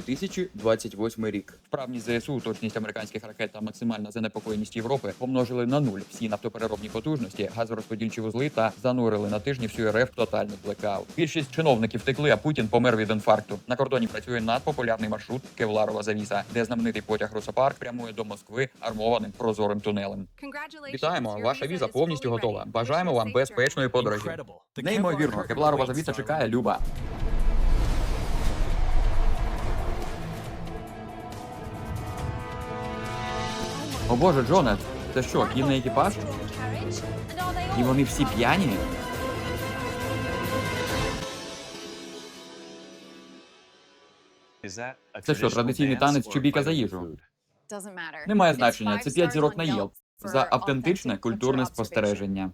2028 рік. Вправність ЗСУ, точність американських ракет та максимальна занепокоєність Європи помножили на нуль всі нафтопереробні потужності, газорозподільчі вузли та занурили на тижні всю РФ в тотальний блекаут. Більшість чиновників втекли, а Путін помер від інфаркту. На кордоні працює надпопулярний маршрут Кевларова завіса, де знаменитий потяг Росопарк прямує до Москви армованим прозорим тунелем. Вітаємо! Ваша віза повністю готова. Бажаємо вам безпечної подорожі. Неймовірно, Кевларова завіса чекає Люба. О боже, Джоне, це що, кінний екіпаж? І вони всі п'яні? Це що, традиційний танець чубіка за їжу? Немає значення, це 5 зірок на Yelp. За автентичне культурне спостереження.